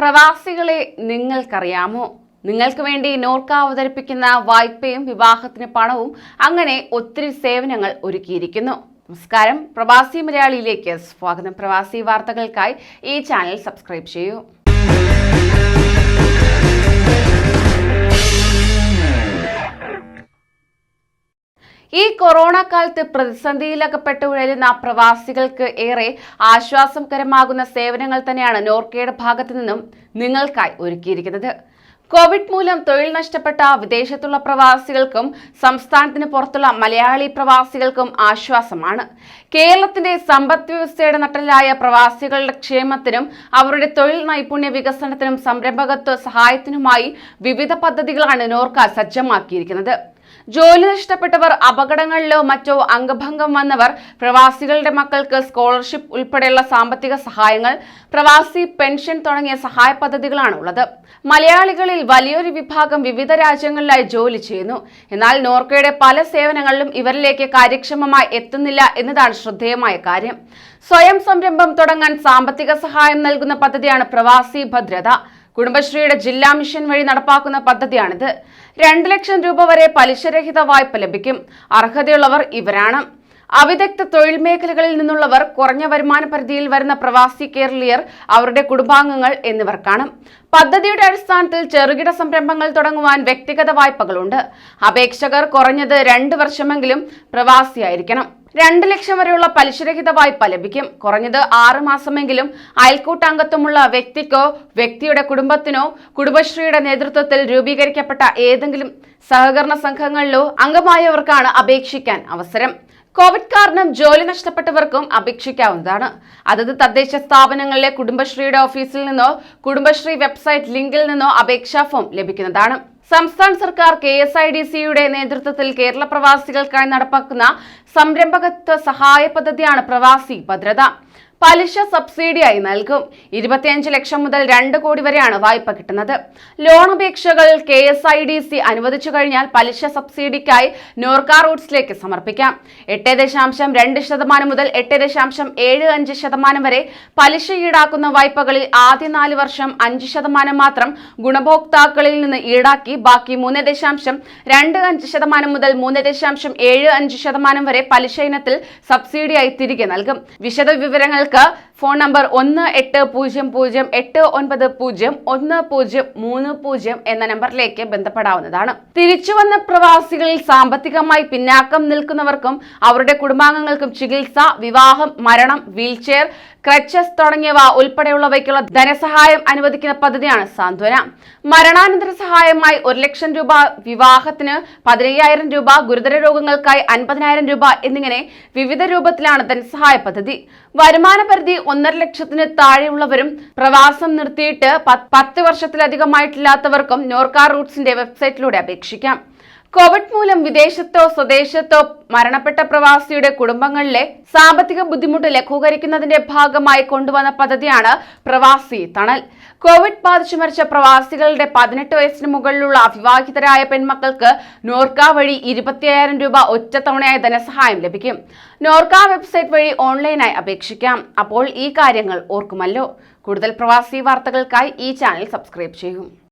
പ്രവാസികളെ നിങ്ങൾക്കറിയാമോ? നിങ്ങൾക്ക് വേണ്ടി നോർക്ക അവതരിപ്പിക്കുന്ന വായ്പയും വിവാഹത്തിന് പണവും അങ്ങനെ ഒത്തിരി സേവനങ്ങൾ ഒരുക്കിയിരിക്കുന്നു. നമസ്കാരം. പ്രവാസി മലയാളിയിലേക്ക് സ്വാഗതം. പ്രവാസി വാർത്തകൾക്കായി ഈ ചാനൽ സബ്സ്ക്രൈബ് ചെയ്യൂ. ഈ കൊറോണ കാലത്ത് പ്രതിസന്ധിയിലകപ്പെട്ട് ഉഴലുന്ന പ്രവാസികൾക്ക് ഏറെ ആശ്വാസംകരമാകുന്ന സേവനങ്ങൾ തന്നെയാണ് നോർക്കയുടെ ഭാഗത്തു നിന്നും നിങ്ങൾക്കായി ഒരുക്കിയിരിക്കുന്നത്. കോവിഡ് മൂലം തൊഴിൽ നഷ്ടപ്പെട്ട വിദേശത്തുള്ള പ്രവാസികൾക്കും സംസ്ഥാനത്തിന് പുറത്തുള്ള മലയാളി പ്രവാസികൾക്കും ആശ്വാസമാണ്. കേരളത്തിന്റെ സമ്പദ് വ്യവസ്ഥയുടെ നട്ടലായ പ്രവാസികളുടെ ക്ഷേമത്തിനും അവരുടെ തൊഴിൽ നൈപുണ്യ വികസനത്തിനും സംരംഭകത്വ സഹായത്തിനുമായി വിവിധ പദ്ധതികളാണ് നോർക്ക സജ്ജമാക്കിയിരിക്കുന്നത്. ജോലി നഷ്ടപ്പെട്ടവർ അപകടങ്ങളിലോ മറ്റോ അംഗഭംഗം വന്നവർ പ്രവാസികളുടെ മക്കൾക്ക് സ്കോളർഷിപ്പ് ഉൾപ്പെടെയുള്ള സാമ്പത്തിക സഹായങ്ങൾ പ്രവാസി പെൻഷൻ തുടങ്ങിയ സഹായ പദ്ധതികളാണ് ഉള്ളത് മലയാളികളിൽ വലിയൊരു വിഭാഗം വിവിധ രാജ്യങ്ങളിലായി ജോലി ചെയ്യുന്നു. എന്നാൽ നോർക്കയുടെ പല സേവനങ്ങളിലും ഇവരിലേക്ക് കാര്യക്ഷമമായി എത്തുന്നില്ല എന്നതാണ് ശ്രദ്ധേയമായ കാര്യം. സ്വയം സംരംഭം തുടങ്ങാൻ സാമ്പത്തിക സഹായം നൽകുന്ന പദ്ധതിയാണ് പ്രവാസി ഭദ്രത. കുടുംബശ്രീയുടെ ജില്ലാ മിഷൻ വഴി നടപ്പാക്കുന്ന പദ്ധതിയാണിത്. രണ്ട് ലക്ഷം രൂപ വരെ പലിശരഹിത വായ്പ ലഭിക്കും. അർഹതയുള്ളവർ ഇവരാണ്. അവിദഗ്ധ തൊഴിൽ മേഖലകളിൽ നിന്നുള്ളവർ കുറഞ്ഞ വരുമാന പരിധിയിൽ വരുന്ന പ്രവാസി കേരളീയർ അവരുടെ കുടുംബാംഗങ്ങൾ എന്നിവർക്കാണ്. പദ്ധതിയുടെ അടിസ്ഥാനത്തിൽ ചെറുകിട സംരംഭങ്ങൾ തുടങ്ങുവാൻ വ്യക്തിഗത വായ്പകളുണ്ട്. അപേക്ഷകർ കുറഞ്ഞത് രണ്ട് വർഷമെങ്കിലും പ്രവാസിയായിരിക്കണം. രണ്ട് ലക്ഷം വരെയുള്ള പലിശരഹിത വായ്പ ലഭിക്കും. കുറഞ്ഞത് ആറ് മാസമെങ്കിലും അയൽക്കൂട്ടാംഗത്വമുള്ള വ്യക്തിക്കോ വ്യക്തിയുടെ കുടുംബത്തിനോ കുടുംബശ്രീയുടെ നേതൃത്വത്തിൽ രൂപീകരിക്കപ്പെട്ട ഏതെങ്കിലും സഹകരണ സംഘങ്ങളിലോ അംഗമായവർക്കാണ് അപേക്ഷിക്കാൻ അവസരം. കോവിഡ് കാരണം ജോലി നഷ്ടപ്പെട്ടവർക്കും അപേക്ഷിക്കാവുന്നതാണ്. അതത് തദ്ദേശ സ്ഥാപനങ്ങളിലെ കുടുംബശ്രീയുടെ ഓഫീസിൽ നിന്നോ കുടുംബശ്രീ വെബ്സൈറ്റ് ലിങ്കിൽ നിന്നോ അപേക്ഷാ ഫോം ലഭിക്കുന്നതാണ്. സംസ്ഥാന സർക്കാർ കെ എസ് ഐ ഡി സിയുടെ നേതൃത്വത്തിൽ കേരള പ്രവാസികൾക്കായി നടപ്പാക്കുന്ന സംരംഭകത്വ സഹായ പദ്ധതിയാണ് പ്രവാസി ഭദ്രത. പലിശ സബ്സിഡിയായി നൽകും. ഇരുപത്തിയഞ്ച് ലക്ഷം മുതൽ രണ്ട് കോടി വരെയാണ് വായ്പ കിട്ടുന്നത്. ലോൺ അപേക്ഷകൾ K S I D C അനുവദിച്ചു കഴിഞ്ഞാൽ പലിശ സബ്സിഡിക്കായി നോർക്ക റൂട്ട്സിലേക്ക് സമർപ്പിക്കാം. എട്ട് ദശാംശം രണ്ട് ശതമാനം മുതൽ എട്ട് ദശാംശം ഏഴ് അഞ്ച് ശതമാനം വരെ പലിശ ഈടാക്കുന്ന വായ്പകളിൽ ആദ്യ നാല് വർഷം അഞ്ച് ശതമാനം മാത്രം ഗുണഭോക്താക്കളിൽ നിന്ന് ഈടാക്കി ബാക്കി മൂന്ന് ദശാംശം രണ്ട് അഞ്ച് ശതമാനം മുതൽ മൂന്ന് ദശാംശം ഏഴ് അഞ്ച് ശതമാനം വരെ പലിശ ഇനത്തിൽ സബ്സിഡിയായി തിരികെ നൽകും. വിശദ mutlaka ഫോൺ നമ്പർ ഒന്ന് എട്ട് പൂജ്യം പൂജ്യം എട്ട് ഒൻപത് പൂജ്യം ഒന്ന് പൂജ്യം മൂന്ന് പൂജ്യം എന്ന നമ്പറിലേക്ക് ബന്ധപ്പെടാവുന്നതാണ്. തിരിച്ചു വന്ന പ്രവാസികളിൽ സാമ്പത്തികമായി പിന്നാക്കം നിൽക്കുന്നവർക്കും അവരുടെ കുടുംബാംഗങ്ങൾക്കും ചികിത്സ വിവാഹം മരണം വീൽചെയർ ക്രച്ചസ് തുടങ്ങിയവ ഉൾപ്പെടെയുള്ളവയ്ക്കുള്ള ധനസഹായം അനുവദിക്കുന്ന പദ്ധതിയാണ് സാന്ത്വന. മരണാനന്തര സഹായമായി ഒരു ലക്ഷം രൂപ വിവാഹത്തിന് പതിനയ്യായിരം രൂപ ഗുരുതര രോഗങ്ങൾക്കായി അൻപതിനായിരം രൂപ എന്നിങ്ങനെ വിവിധ രൂപത്തിലാണ് ധനസഹായ പദ്ധതി. വരുമാന പരിധി ഒന്നര ലക്ഷത്തിന് താഴെയുള്ളവരും പ്രവാസം നിർത്തിയിട്ട് പത്ത് വർഷത്തിലധികമായിട്ടില്ലാത്തവർക്കും നോർക്ക റൂട്ട്സിന്റെ വെബ്സൈറ്റിലൂടെ അപേക്ഷിക്കാം. കോവിഡ് മൂലം വിദേശത്തോ സ്വദേശത്തോ മരണപ്പെട്ട പ്രവാസിയുടെ കുടുംബങ്ങളിലെ സാമ്പത്തിക ബുദ്ധിമുട്ട് ലഘൂകരിക്കുന്നതിന്റെ ഭാഗമായി കൊണ്ടുവന്ന പദ്ധതിയാണ് പ്രവാസി തണൽ. കോവിഡ് ബാധിച്ചു മരിച്ച പ്രവാസികളുടെ പതിനെട്ട് വയസ്സിന് മുകളിലുള്ള അവിവാഹിതരായ പെൺമക്കൾക്ക് നോർക്ക വഴി ഇരുപത്തിയായിരം രൂപ ഒറ്റത്തവണയായി ധനസഹായം ലഭിക്കും. നോർക്ക വെബ്സൈറ്റ് വഴി ഓൺലൈനായി അപേക്ഷിക്കാം. അപ്പോൾ ഈ കാര്യങ്ങൾ ഓർക്കുമല്ലോ. കൂടുതൽ പ്രവാസി വാർത്തകൾക്കായി ഈ ചാനൽ സബ്സ്ക്രൈബ് ചെയ്യും.